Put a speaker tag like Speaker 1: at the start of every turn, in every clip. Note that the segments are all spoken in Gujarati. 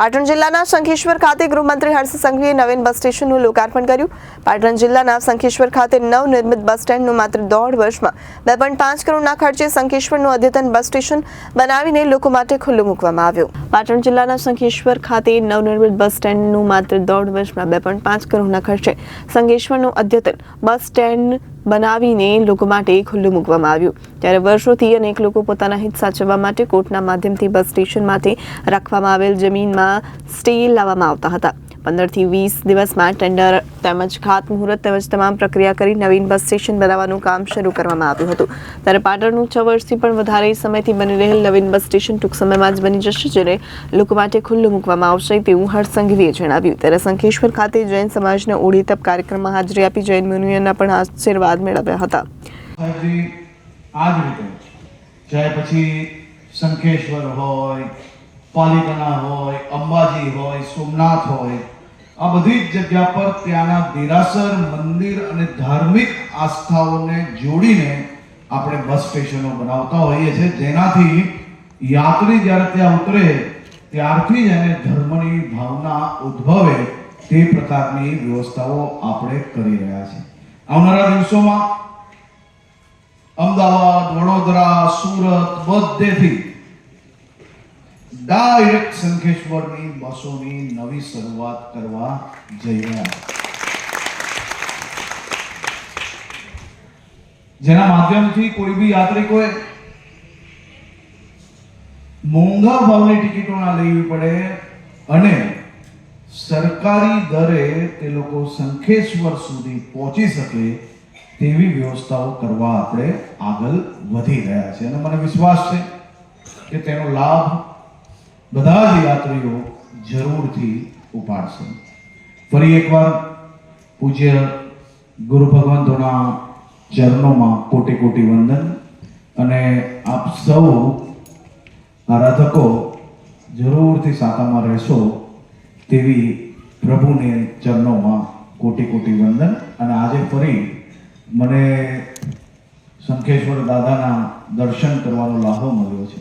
Speaker 1: પાટણ જિલ્લાના શંખેશ્વર ખાતે ગૃહમંત્રી હર્ષ સંઘવીએ નવીન બસ સ્ટેશનનું લોકાર્પણ કર્યું. પાટણ જિલ્લાના શંખેશ્વર ખાતે નવનિર્મિત બસ સ્ટેન્ડનું માત્ર દોઢ વર્ષમાં બે પોઈન્ટ પાંચ કરોડના ખર્ચે શંખેશ્વરનું અદ્યતન બસ સ્ટેશન બનાવીને લોકો માટે ખુલ્લું મૂકવામાં આવ્યું. પાટણ જિલ્લાના શંખેશ્વર ખાતે નવનિર્મિત બસ સ્ટેન્ડનું માત્ર દોઢ વર્ષમાં બે પોઈન્ટ પાંચ કરોડના ખર્ચે શંખેશ્વરનું અદ્યતન બસ સ્ટેન્ડ બનાવીને લોકો માટે ખુલ્લું મૂકવામાં આવ્યું. ત્યારે વર્ષોથી અનેક લોકો પોતાના હિત સાચવવા માટે કોર્ટના માધ્યમથી બસ સ્ટેશન માટે રાખવામાં આવેલ જમીનમાં સ્ટે લાવવામાં આવતા હતા. પંદરથી વીસ દિવસમાં ટેન્ડર તેમજ ખાતમુહૂર્ત તેમજ તમામ પ્રક્રિયા કરી નવીન બસ સ્ટેશન બનાવવાનું કામ શરૂ કરવામાં આવ્યું હતું. ત્યારે પાટણનું છ વર્ષથી પણ વધારે સમયથી બની રહેલ નવીન બસ સ્ટેશન ટૂંક સમયમાં જ બની જશે, જેને લોકો માટે ખુલ્લું મૂકવામાં આવશે તેવું હર્ષ સંઘવીએ જણાવ્યું. ત્યારે સંખેશ્વર ખાતે જૈન સમાજના ઓળી તપ કાર્યક્રમમાં હાજરી આપી જૈન મુનિઓના પણ આશીર્વાદ મેળવ્યા હતા.
Speaker 2: આ રીતે ચાહે પછી સંખેશ્વર હોય પાલિતાણા હોય, અંબાજી હોય, સોમનાથ હોય, આ બધી જ જગ્યા પર ત્યાંના દેરાસર, મંદિર અને ધાર્મિક આસ્થાઓને જોડીને આપણે બસ સ્ટેશનો બનાવતા હોઈએ છીએ. જેનાથી યાત્રી જ્યારે ત્યાં ઉતરે, ત્યારથી જ એને ધર્મની ભાવના ઉદ્ભવે તે પ્રકારની વ્યવસ્થાઓ આપણે કરી રહ્યા છીએ. આવનારા દિવસોમાં અમદાવાદ, વડોદરા, સુરત બધેથી ડાયરેક્ટ સંખેશ્વરની બસોની નવી શરૂઆત કરવા જઈ રહ્યા જેના માધ્યમથી કોઈ બી યાત્રિકોએ મોંઘા ભાવની ટિકિટો ના લેવી પડે અને સરકારી દરે તે લોકો શંખેશ્વર સુધી પહોંચી શકે તેવી વ્યવસ્થાઓ કરવા આપણે આગળ વધી રહ્યા છે અને મને વિશ્વાસ છે કે તેનો લાભ બધા જ યાત્રીઓ જરૂરથી ઉપાડશે. ફરી એકવાર પૂજ્ય ગુરુ ભગવંતોના ચરણોમાં કોટી કોટી વંદન અને આપ સૌ આરાધકો જરૂરથી સાતામાં રહેશો તેવી પ્રભુને ચરણોમાં કોટી કોટી વંદન. અને આજે ફરી મને શંખેશ્વર દાદાના દર્શન કરવાનો લાભો મળ્યો છે.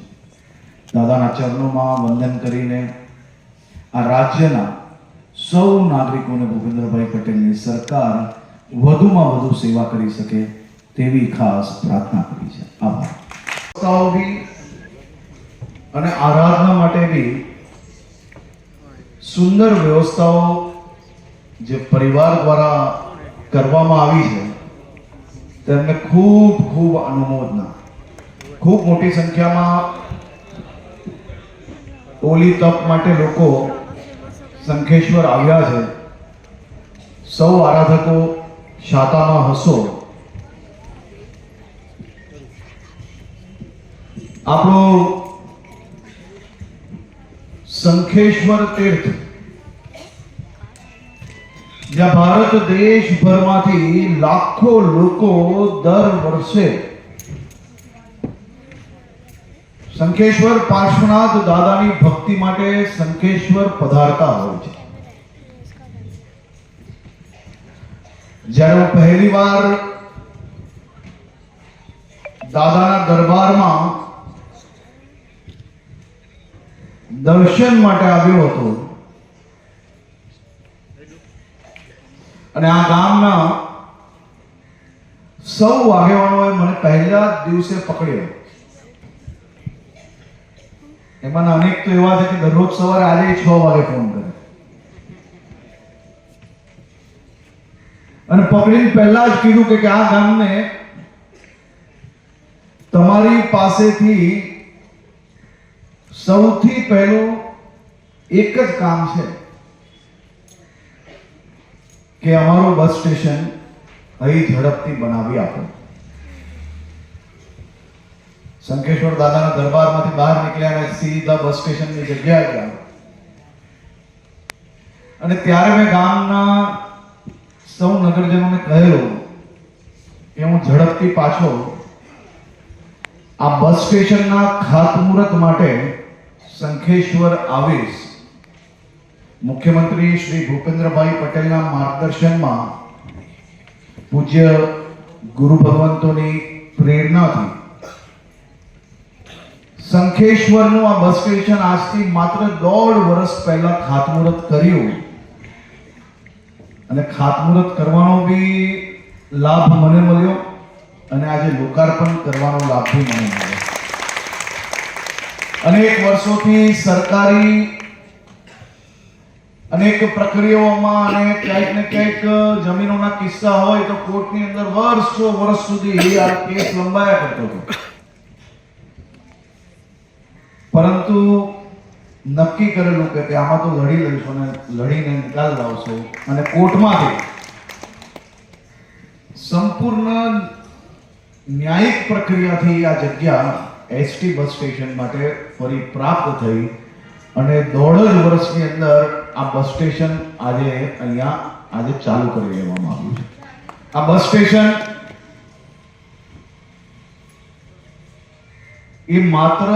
Speaker 2: દાદાના ચરણોમાં વંદન કરીને આ રાજ્યના સૌ નાગરિકોને ભૂપેન્દ્રભાઈ પટેલની સરકાર વધુમાં વધુ સેવા કરી શકે તેવી ખાસ પ્રાર્થના કરી છે. આભાર. અને આરાધના માટે બી સુંદર વ્યવસ્થાઓ જે પરિવાર દ્વારા કરવામાં આવી છે, તેમને ખૂબ ખૂબ અનુમોદના. ખૂબ મોટી સંખ્યામાં ઓલી તપ માટે લોકો શંખેશ્વર આવ્યા છે. સૌ આરાધકો શાતામાં હસો. આપણો શંખેશ્વર તીર્થ જ્યાં ભારત દેશભરમાંથી લાખો લોકો દર વર્ષે શંખેશ્વર પાર્શ્વનાથ દાદાની ભક્તિ માટે શંખેશ્વર પધારતા હોય છે. જ્યારે હું પહેલી વાર દાદાના દરબારમાં દર્શન માટે આવ્યો હતો, અને આ ગામના સૌ આગેવાનોએ મને પહેલા જ દિવસે પકડ્યો. એમાંના અનેક તો એવા છે કે દરરોજ સવારે આજે છ વાગે ફોન કરે. અને પકડીને પહેલા જ કીધું કે આ ગામને તમારી પાસેથી સૌથી પહેલું એક જ કામ છે કે અમારું બસ સ્ટેશન અહીં ઝડપથી બનાવી આપો. શંકેશ્વર દાદાના દરબારમાંથી બહાર નીકળ્યા અને સીધા બસ સ્ટેશનની જગ્યાએ ગયા. અને ત્યારે મેં ગામના સૌ નગરજનોને કહેલું કે હું ઝડપથી પાછો આ બસ સ્ટેશનના ખાતમુહૂર્ત માટે શંખેશ્વર આવીશ. મુખ્યમંત્રી શ્રી ભૂપેન્દ્રભાઈ પટેલના માર્ગદર્શનમાં પૂજ્ય ગુરુ ભગવંતોની પ્રેરણાથી શંખેશ્વરનું આ બસ સ્ટેશન આજથી માત્ર દોઢ વર્ષ પહેલા ખાતમુહૂર્ત કર્યું. અને ખાતમુહૂર્ત કરવાનો બી લાભ મને મળ્યો અને આજે લોકાર્પણ કરવાનો લાભ બી મને મળ્યો. અનેક વર્ષોથી સરકારી અનેક પ્રક્રિયાઓમાં અને ક્યાંક ને ક્યાંક જમીનોના કિસ્સા હોય તો કોર્ટની અંદર વર્ષો, વર્ષ સુધી આ કેસ લંબાયા કરતો હતો. પરંતુ નક્કી કરેલું કે આમાં તો લડી લઈશું અને લડીને નિકાલ લાવશો અને કોર્ટમાંથી સંપૂર્ણ ન્યાયિક પ્રક્રિયાથી આ જગ્યા એસટી બસ સ્ટેશન માટે ફરી પ્રાપ્ત થઈ અને દોઢ જ વર્ષની અંદર આ બસ સ્ટેશન આજે અહીંયા આજે ચાલુ કરી દેવામાં આવ્યું છે. આ બસ સ્ટેશન એ માત્ર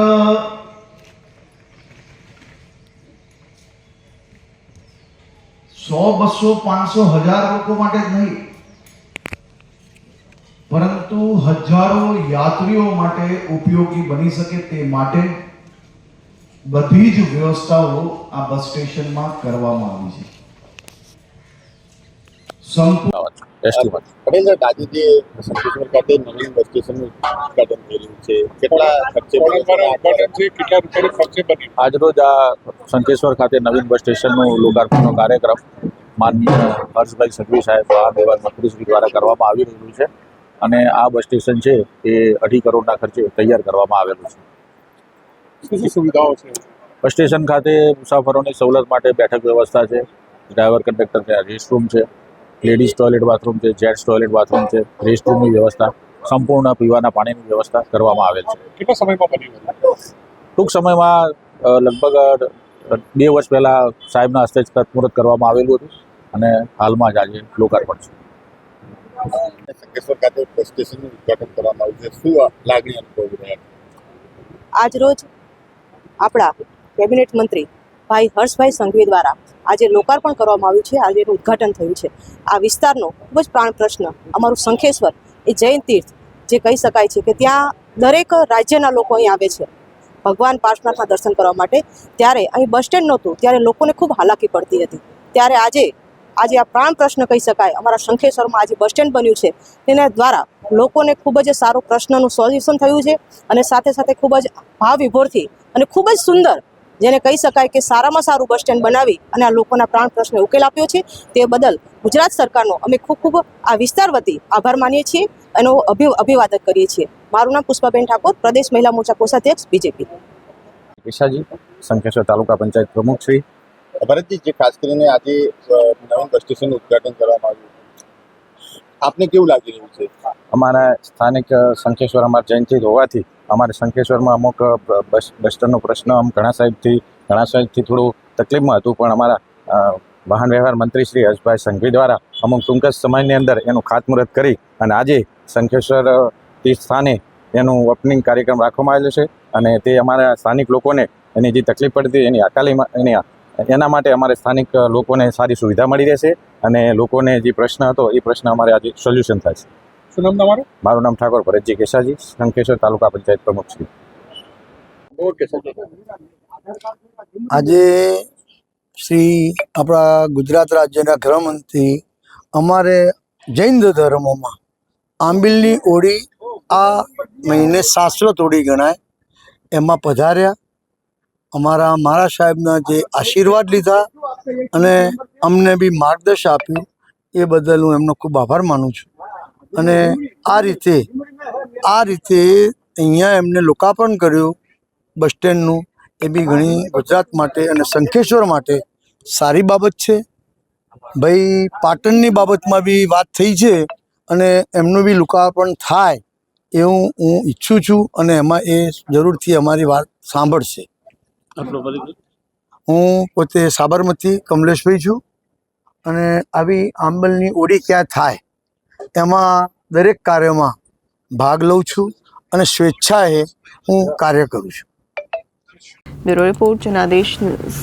Speaker 2: સો, બસો, પાંચસો, હજાર લોકો માટે જ નહીં. પરંતુ હજારો યાત્રીઓ માટે ઉપયોગી બની શકે તે માટે બધી જ વ્યવસ્થાઓ આ બસ સ્ટેશનમાં કરવામાં આવી છે.
Speaker 3: પટેલ સાહેબ આજે જે ખાતે નવીન બસ સ્ટેશનનું નું થઈ રહ્યું છે. કેટલા ખર્ચે બન્યું છે?
Speaker 4: ઉદ્ઘાટન છે કેટલા રૂપિયાનો ખર્ચે બન્યું
Speaker 3: આજરોજ આ શંકેશ્વર ખાતે નવીન બસ સ્ટેશનનું લોકાર્પણનો કાર્યક્રમ માનનીય હર્ષભાઈ સંઘવી સાહેબ આ દેવાન મંત્રીશ્રી દ્વારા કરવામાં આવી રહ્યું છે અને આ બસ સ્ટેશન છે એ અઢી કરોડના ખર્ચે તૈયાર કરવામાં આવેલું છે.
Speaker 4: શું સુવિધાઓ છે?
Speaker 3: બસ સ્ટેશન ખાતે મુસાફરોની સવલત માટે બેઠક વ્યવસ્થા છે ડ્રાઈવર કંડક્ટર છે રેસ્ટરૂમ છે લેડીઝ ટોયલેટ બાથરૂમ છે જેન્ટ્સ ટોયલેટ બાથરૂમ છે રેસ્ટરૂમની વ્યવસ્થા સંપૂર્ણ પીવાના પાણીની વ્યવસ્થા કરવામાં આવેલ છે.
Speaker 4: કેટલા સમયમાં બન્યું
Speaker 3: ટૂંક સમયમાં લગભગ બે વર્ષ પહેલાં સાહેબના હસ્તે જ ખાતમુહૂર્ત કરવામાં આવેલું હતું અને હાલમાં જ આજે લોકાર્પણ છે. આજ
Speaker 5: રોજ આપણા કેબિનેટ મંત્રી ભાઈ હર્ષભાઈ સંઘવી દ્વારા આજે લોકાર્પણ કરવામાં આવ્યું છે. આજે એનું ઉદ્ઘાટન થયું છે. આ વિસ્તારનો ખૂબ જ પ્રાણ પ્રશ્ન, અમારું શંખેશ્વર એ જૈન તીર્થ જે કહી શકાય છે કે ત્યાં દરેક રાજ્યના લોકો અહીં આવે છે. ભગવાન પાર્શનાથના દર્શન કરવા માટે. ત્યારે અહીં બસ સ્ટેન્ડ નહોતું, ત્યારે લોકોને ખૂબ હાલાકી પડતી હતી. ત્યારે આજે આજે આ પ્રાણ પ્રશ્ન કહી શકાય, અમારા શંખેશ્વરમાં આજે બસ સ્ટેન્ડ બન્યું છે. તેના દ્વારા લોકોને ખૂબ જ સારો પ્રશ્નનું સોલ્યુશન થયું છે અને સાથે સાથે ખૂબ જ ભાવ વિભોરથી અને ખૂબ જ સુંદર જેને કહી શકાય કે સારામાં સારું બસ સ્ટેન્ડ બનાવી અને આ લોકોના પ્રાણ પ્રશ્ને ઉકેલ આપ્યો છે તે બદલ ગુજરાત સરકારનો અમે ખૂબ ખૂબ આ વિસ્તાર વતી આભાર માનીએ છીએ એનો અભિ અભિવાદન કરીએ છીએ. મારું નામ પુષ્પાબેન ઠાકોર પ્રદેશ મહિલા મોરચા કોષાધ્યક્ષ બીજેપી.
Speaker 3: ઈશાજી સંખેશ્વર તાલુકા પંચાયત પ્રમુખ શ્રી.
Speaker 6: ભરતજી જે ખાસ કરીને આજે નવીન બસ સ્ટેશનનું ઉદઘાટન કરવામાં આવ્યું આપને કેવું લાગી રહ્યું છે?
Speaker 3: અમારા સ્થાનિક સંખેશ્વર શંખેશ્વર અમારા જયંતિ હોવાથી અમારે શંખેશ્વરમાં અમુક બસ બસ્ટરનો પ્રશ્ન આમ ઘણા સાહેબથી ઘણા સાહેબથી થોડું તકલીફમાં હતું, પણ અમારા વાહન વ્યવહાર મંત્રી શ્રી હર્ષભાઈ સંઘવી દ્વારા અમુક ટૂંક જ સમયની અંદર એનું ખાતમુહૂર્ત કરી અને આજે શંખેશ્વર સ્થાને એનું ઓપનિંગ કાર્યક્રમ રાખવામાં આવેલો છે અને તે અમારા સ્થાનિક લોકોને એની જે તકલીફ પડતી એની અકાલીમાં એની એના માટે અમારે સ્થાનિક લોકોને સારી સુવિધા મળી રહેશે અને લોકોને જે પ્રશ્ન હતો, એ પ્રશ્ન અમારે આજે સોલ્યુશન થાય છે.
Speaker 4: શું નામ તમારું?
Speaker 3: મારું નામ ઠાકોર ભરતજી કેશાજી શંખેશ્વર તાલુકા પંચાયત પ્રમુખ શ્રી
Speaker 4: ઓકે
Speaker 7: આજે શ્રી આપણા ગુજરાત રાજ્યના ગૃહમંત્રી અમારે જૈન ધર્મોમાં આંબિલની ઓળી આ મહિને શાશ્વત ઓળી ગણાય. એમાં પધાર્યા. અમારા મારા સાહેબના જે આશીર્વાદ લીધા અને અમને બી માર્ગદર્શન આપ્યું. એ બદલ હું એમનો ખૂબ આભાર માનું છું. અને આ રીતે આ રીતે અહીંયા એમને લોકાર્પણ કર્યું બસ સ્ટેન્ડનું. એ બી ઘણી ગુજરાત માટે અને શંખેશ્વર માટે સારી બાબત છે. ભાઈ પાટણની બાબતમાં બી વાત થઈ છે અને એમનું બી લોકાર્પણ થાય એવું હું ઈચ્છું છું અને એમાં એ જરૂરથી અમારી વાત સાંભળશે. હું પોતે સાબરમતી કમલેશભાઈ છું અને આવી આંબલની ઓડી ક્યાં થાય? એમાં દરેક કાર્યમાં ભાગ લઉં છું અને સ્વેચ્છાએ હું કાર્ય કરું છું.
Speaker 1: Bureau report Janadesh